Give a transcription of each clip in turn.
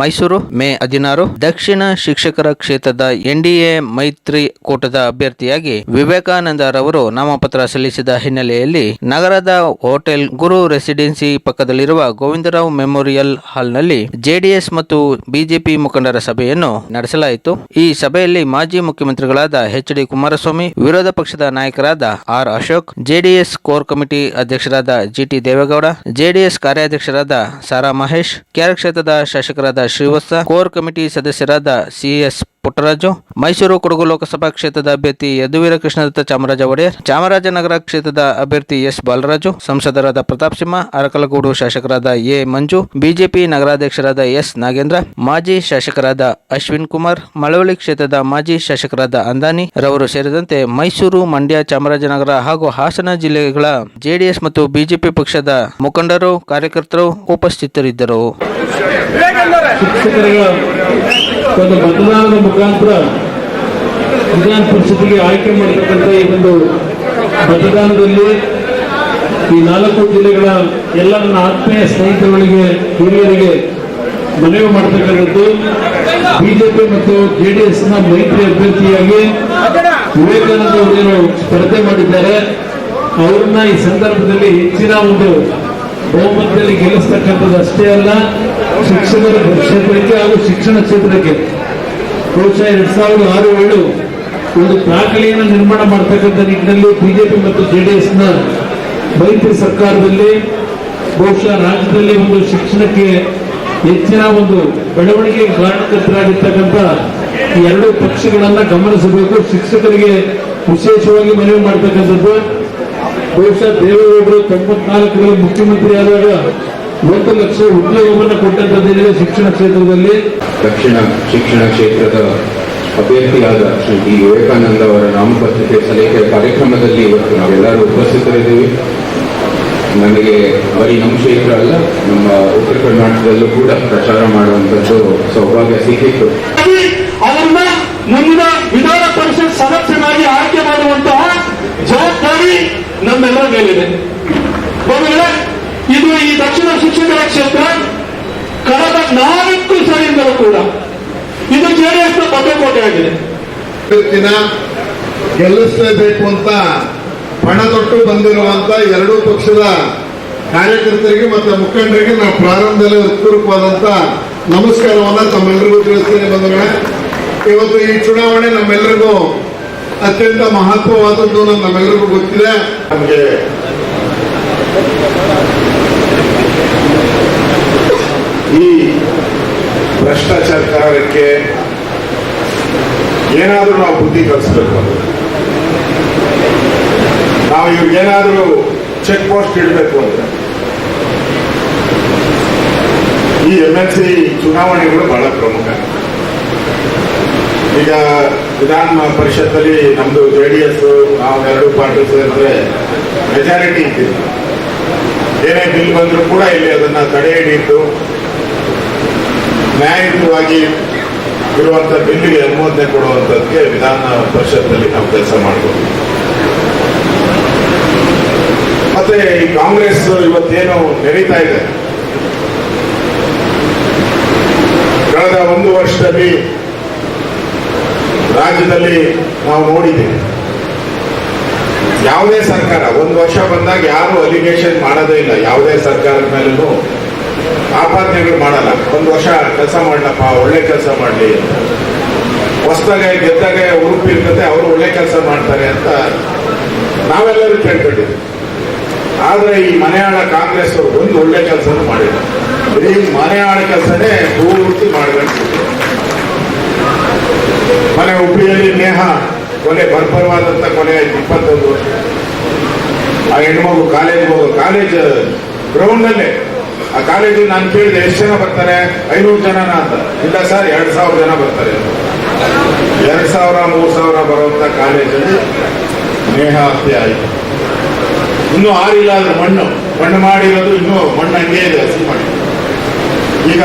ಮೈಸೂರು ಮೇ ಹದಿನಾರು ದಕ್ಷಿಣ ಶಿಕ್ಷಕರ ಕ್ಷೇತ್ರದ ಎನ್ಡಿಎ ಮೈತ್ರಿ ಕೂಟದ ಅಭ್ಯರ್ಥಿಯಾಗಿ ವಿವೇಕಾನಂದರವರು ನಾಮಪತ್ರ ಸಲ್ಲಿಸಿದ ಹಿನ್ನೆಲೆಯಲ್ಲಿ ನಗರದ ಹೋಟೆಲ್ ಗುರು ರೆಸಿಡೆನ್ಸಿ ಪಕ್ಕದಲ್ಲಿರುವ ಗೋವಿಂದರಾವ್ ಮೆಮೋರಿಯಲ್ ಹಾಲ್ನಲ್ಲಿ ಜೆಡಿಎಸ್ ಮತ್ತು ಬಿಜೆಪಿ ಮುಖಂಡರ ಸಭೆಯನ್ನು ನಡೆಸಲಾಯಿತು. ಈ ಸಭೆಯಲ್ಲಿ ಮಾಜಿ ಮುಖ್ಯಮಂತ್ರಿಗಳಾದ ಎಚ್ ಡಿ ಕುಮಾರಸ್ವಾಮಿ, ವಿರೋಧ ಪಕ್ಷದ ನಾಯಕರಾದ R Ashok, JDS core committee ಅಧ್ಯಕ್ಷರಾದ ಜಿಟಿ ದೇವೇಗೌಡ, ಜೆಡಿಎಸ್ ಕಾರ್ಯಾಧ್ಯಕ್ಷರಾದ ಸಾರಾ ಮಹೇಶ್ ಕೆರೆ ಕ್ಷೇತ್ರದ ಶಾಸಕರಾದ ಶ್ರೀವತ್ಸ, ಕೋರ್ ಕಮಿಟಿ ಸದಸ್ಯರಾದ ಸಿಎಸ್ ಪುಟ್ಟರಾಜು, ಮೈಸೂರು ಕೊಡಗು ಲೋಕಸಭಾ ಕ್ಷೇತ್ರದ ಅಭ್ಯರ್ಥಿ ಯದುವೀರ ಕೃಷ್ಣದತ್ತ ಚಾಮರಾಜ ಒಡೆಯರ್, ಚಾಮರಾಜನಗರ ಕ್ಷೇತ್ರದ ಅಭ್ಯರ್ಥಿ ಎಸ್. ಬಾಲರಾಜು, ಸಂಸದರಾದ ಪ್ರತಾಪ್ ಸಿಂಹ, ಅರಕಲಗೂಡು ಶಾಸಕರಾದ ಎ. ಮಂಜು, ಬಿಜೆಪಿ ನಗರಾಧ್ಯಕ್ಷರಾದ ಎಸ್. ನಾಗೇಂದ್ರ, ಮಾಜಿ ಶಾಸಕರಾದ ಅಶ್ವಿನ್ ಕುಮಾರ್, ಮಳವಳ್ಳಿ ಕ್ಷೇತ್ರದ ಮಾಜಿ ಶಾಸಕರಾದ ಅಂದಾನಿ, ರವರು ಸೇರಿದಂತೆ ಮೈಸೂರು, ಮಂಡ್ಯ, ಚಾಮರಾಜನಗರ ಹಾಗೂ ಹಾಸನ ಜಿಲ್ಲೆಗಳ ಜೆಡಿಎಸ್ ಮತ್ತು ಬಿಜೆಪಿ ಪಕ್ಷದ ಮುಖಂಡರು, ಕಾರ್ಯಕರ್ತರು ಉಪಸ್ಥಿತರಿದ್ದರು. ಶಿಕ್ಷಕರ ಒಂದು ಮತದಾನದ ಮುಖಾಂತರ ವಿಧಾನ ಪರಿಷತ್ತಿಗೆ ಆಯ್ಕೆ ಮಾಡತಕ್ಕಂಥ ಈ ಒಂದು ಮತದಾನದಲ್ಲಿ ಈ ನಾಲ್ಕು ಜಿಲ್ಲೆಗಳ ಎಲ್ಲ ನನ್ನ ಆತ್ಮೀಯ ಸ್ನೇಹಿತರುಗಳಿಗೆ ಹಿರಿಯರಿಗೆ ಮನವಿ ಮಾಡತಕ್ಕಂಥದ್ದು. ಬಿಜೆಪಿ ಮತ್ತು ಜೆಡಿಎಸ್ನ ಮೈತ್ರಿ ಅಭ್ಯರ್ಥಿಯಾಗಿ ವಿವೇಕಾನಂದ ಅವರು ಸ್ಪರ್ಧೆ ಮಾಡಿದ್ದಾರೆ. ಅವ್ರನ್ನ ಈ ಸಂದರ್ಭದಲ್ಲಿ ಹೆಚ್ಚಿನ ಒಂದು ಬಹುಮತದಲ್ಲಿ ಗೆಲ್ಲಿಸ್ತಕ್ಕಂಥದ್ದು ಅಷ್ಟೇ ಅಲ್ಲ, ಶಿಕ್ಷಕರ ಕ್ಷೇತ್ರಕ್ಕೆ ಹಾಗೂ ಶಿಕ್ಷಣ ಕ್ಷೇತ್ರಕ್ಕೆ. ಬಹುಶಃ ಎರಡ್ ಸಾವಿರದ ಆರು ಏಳು ಒಂದು ದಾಖಲೆಯನ್ನು ನಿರ್ಮಾಣ ಮಾಡ್ತಕ್ಕಂಥ ನಿಟ್ಟಿನಲ್ಲಿ ಬಿಜೆಪಿ ಮತ್ತು ಜೆಡಿಎಸ್ನ ಮೈತ್ರಿ ಸರ್ಕಾರದಲ್ಲಿ, ಬಹುಶಃ ರಾಜ್ಯದಲ್ಲಿ ಒಂದು ಶಿಕ್ಷಣಕ್ಕೆ ಹೆಚ್ಚಿನ ಒಂದು ಬೆಳವಣಿಗೆ ಕಾರಣಕರ್ತರಾಗಿರ್ತಕ್ಕಂಥ ಎರಡು ಪಕ್ಷಗಳನ್ನ ಗಮನಿಸಬೇಕು. ಶಿಕ್ಷಕರಿಗೆ ವಿಶೇಷವಾಗಿ ಮನವಿ ಮಾಡತಕ್ಕಂಥದ್ದು ಬಹುಶಃ ದೇವೇಗೌಡರು ತೊಂಬತ್ನಾಲ್ಕರಲ್ಲಿ ಮುಖ್ಯಮಂತ್ರಿ ಆದಾಗ ಒಂದು ಲಕ್ಷ ಉದ್ಯೋಗವನ್ನು ಕೊಟ್ಟಂತದ್ದೇನಿದೆ ಶಿಕ್ಷಣ ಕ್ಷೇತ್ರದಲ್ಲಿ? ದಕ್ಷಿಣ ಶಿಕ್ಷಣ ಕ್ಷೇತ್ರದ ಅಭ್ಯರ್ಥಿಯಾದ ಶ್ರೀ ಡಿ ವಿವೇಕಾನಂದ ಅವರ ನಾಮಪತ್ರಕ್ಕೆ ಸಲಹೆ ಕಾರ್ಯಕ್ರಮದಲ್ಲಿ ಇವತ್ತು ನಾವೆಲ್ಲರೂ ಉಪಸ್ಥಿತರಿದ್ದೀವಿ. ನನಗೆ ಬರೀ ನಮ್ಮ ಕ್ಷೇತ್ರ ಅಲ್ಲ ನಮ್ಮ ಉತ್ತರ ಕರ್ನಾಟಕದಲ್ಲೂ ಕೂಡ ಪ್ರಚಾರ ಮಾಡುವಂಥದ್ದು ಸೌಭಾಗ್ಯ ಸಿಕ್ಕಿತ್ತು ಅವರನ್ನ ಮುಂದಿನ ವಿಧಾನ ಪರಿಷತ್ ಸದಸ್ಯನಾಗಿ ಆಯ್ಕೆ ಮಾಡುವಂತಹ ಜವಾಬ್ದಾರಿ ನಮ್ಮೆಲ್ಲರ ಮೇಲಿದೆ ಬಂಧುಗಳೇ, ಇದು ಈ ದಕ್ಷಿಣ ಶಿಕ್ಷಕರ ಕ್ಷೇತ್ರ ಕಳೆದ ನಾಲ್ಕು ಸರಿಯಿಂದಲೂ ಕೂಡ. ಇದು ಜೆಡಿಎಸ್ನ ಭದ್ರಕೋಟೆ ಆಗಿದೆ ಗೆಲ್ಲಿಸಲೇಬೇಕು ಅಂತ ಪಣ ತೊಟ್ಟು ಬಂದಿರುವಂತ ಎರಡೂ ಪಕ್ಷದ ಕಾರ್ಯಕರ್ತರಿಗೆ ಮತ್ತೆ ಮುಖಂಡರಿಗೆ ನಾವು ಪ್ರಾರಂಭದಲ್ಲಿ ಹೃತ್ಪೂರ್ವಕವಾದಂತ ನಮಸ್ಕಾರವನ್ನ ತಮ್ಮೆಲ್ಲರಿಗೂ ತಿಳಿಸ್ತೇನೆ ಬಂಧುಗಳೇ. ಇವತ್ತು ಈ ಚುನಾವಣೆ ನಮ್ಮೆಲ್ಲರಿಗೂ ಅತ್ಯಂತ ಮಹತ್ವವಾದದ್ದು ನಮ್ಮೆಲ್ಲರಿಗೂ ಗೊತ್ತಿದೆ. ನಮಗೆ ಈ ಭ್ರಷ್ಟಾಚಾರಕ್ಕೆ ಏನಾದರೂ ನಾವು ಬುದ್ಧಿ ಕಲಿಸ್ಬೇಕು. ನಾವು ಇವ್ರಿಗೇನಾದರೂ ಚೆಕ್ ಪೋಸ್ಟ್ ಇಡಬೇಕು ಅಂತ. ಈ ಎಂ ಎಲ್ ಸಿ ಚುನಾವಣೆಗಳು ಬಹಳ ಪ್ರಮುಖ. ಈಗ ವಿಧಾನ ಪರಿಷತ್ತಲ್ಲಿ ನಮ್ದು ಜೆ ಡಿ ಎಸ್ ನಾವು ಎರಡು ಪಾರ್ಟಿ ಸೇರಿದ್ರೆ ಮೆಜಾರಿಟಿ ಇದ್ದಿಲ್ಲ ಏನೇ ಬಿಲ್ ಬಂದರೂ ಕೂಡ ಇಲ್ಲಿ ಅದನ್ನ ತಡೆ ಹಿಡಿಯಿತು ನ್ಯಾಯಯುತವಾಗಿ ಇರುವಂತ ಬಿಲ್ಗೆ ಅನುಮೋದನೆ ಕೊಡುವಂಥದ್ದಕ್ಕೆ ವಿಧಾನ ಪರಿಷತ್ತಲ್ಲಿ ನಾವು ಕೆಲಸ ಮಾಡ್ಬೋದು ಮತ್ತೆ ಈ ಕಾಂಗ್ರೆಸ್ ಇವತ್ತೇನು ನಡೀತಾ ಇದೆ. ಕಳೆದ ಒಂದು ವರ್ಷದಲ್ಲಿ ರಾಜ್ಯದಲ್ಲಿ ನಾವು ನೋಡಿದ್ದೇವೆ. ಯಾವುದೇ ಸರ್ಕಾರ, ಒಂದು ವರ್ಷ ಬಂದಾಗ ಯಾರು ಅಲಿಗೇಷನ್ ಮಾಡೋದೇ ಇಲ್ಲ. ಯಾವುದೇ ಸರ್ಕಾರದ ಮೇಲೂ ಆಪಾದನೆಗಳು ಮಾಡಲ್ಲ. ಒಂದು ವರ್ಷ ಕೆಲಸ ಮಾಡ್ಲಪ್ಪ, ಒಳ್ಳೆ ಕೆಲಸ ಮಾಡಲಿ ಅಂತ. ಹೊಸದಾಗೆ, ಗೆದ್ದಾಗ ಉರುಪು ಇರ್ತದೆ, ಅವರು ಒಳ್ಳೆ ಕೆಲಸ ಮಾಡ್ತಾರೆ ಅಂತ ನಾವೆಲ್ಲರೂ ಕೇಳ್ಕೊಂಡಿದ್ವಿ ಆದ್ರೆ ಈ ಮನೆಯಾಳ ಕಾಂಗ್ರೆಸ್ ಅವರು ಒಂದು ಒಳ್ಳೆ ಕೆಲಸನೂ ಮಾಡಿಲ್ಲ. ಬರೀ ಮನೆಯಾಳ ಕೆಲಸನೇ ಪೂರ್ತಿ ಮಾಡ್ಕೊಂಡು ಮನೆ ಉಪ್ಪಿನಲ್ಲಿ ನೇಹ, ಕೊನೆ ಬರ್ಬರವಾದಂತ ಕೊನೆ ಆಯ್ತು ಇಪ್ಪತ್ತೊಂದು ವರ್ಷ. ಆ ಹೆಣ್ಮಗು ಕಾಲೇಜ್ ಹೋಗೋ ಕಾಲೇಜ್ ಗ್ರೌಂಡ್ ಅಲ್ಲೇ ಆ ಕಾಲೇಜಿಗೆ ನಾನು ಕೇಳಿದೆ, ಎಷ್ಟು ಜನ ಬರ್ತಾರೆ? ಐನೂರು ಜನನ ಅಂತ. ಇಲ್ಲ ಸರ್, ಎರಡ್ ಸಾವಿರ ಜನ ಬರ್ತಾರೆ. ಎರಡ್ ಸಾವಿರ, ಮೂರ್ ಸಾವಿರ ಬರುವಂತ ಕಾಲೇಜಲ್ಲಿ ನೇಹ ಹತ್ಯೆ ಆಯಿತು. ಇನ್ನೂ ಆರಿಲ್ಲ ಅದ್ರ ಮಣ್ಣು. ಮಣ್ಣು ಮಾಡಿರೋದು ಇನ್ನೂ ಮಣ್ಣು ಹಂಗೆ ಇದೆ, ಹಸಿ ಮಾಡಿ ಈಗ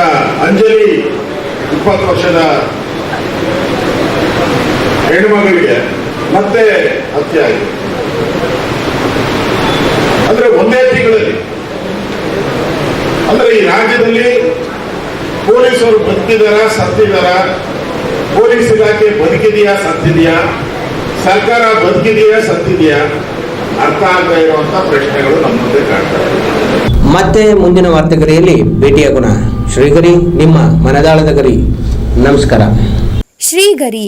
ಅಂಜಲಿ ಇಪ್ಪತ್ತು ವರ್ಷದ ಹೆಣ್ಣು ಮಗಳಿಗೆ ಮತ್ತೆ ಹತ್ಯೆ ಆಗಿದೆ. ಅಂದ್ರೆ ಒಂದೇ ತಿಂಗಳಲ್ಲಿ. ಅಂದ್ರೆ ಈ ರಾಜ್ಯದಲ್ಲಿ ಪೊಲೀಸರು ಬದುಕಿದಾರ ಸತ್ತಿದಾರ ಪೊಲೀಸ್ ಇಲಾಖೆ ಬದುಕಿದೆಯಾ ಸತ್ತಿದೆಯಾ ಸರ್ಕಾರ ಬದುಕಿದೆಯಾ ಸತ್ತಿದೆಯಾ ಅರ್ಥ ಆಗದೆ ಇರುವಂತ ಪ್ರಶ್ನೆಗಳು ನಮ್ಮ ಮುಂದೆ ಕಾಣ್ತವೆ ಮತ್ತೆ ಮುಂದಿನ ವಾರ್ತೆಗರಿಯಲ್ಲಿ ಭೇಟಿಯಾಗೋಣ ಶ್ರೀಗರಿ ನಿಮ್ಮ ಮನದಾಳದ ಗರಿ. ನಮಸ್ಕಾರ. ಶ್ರೀಗರಿ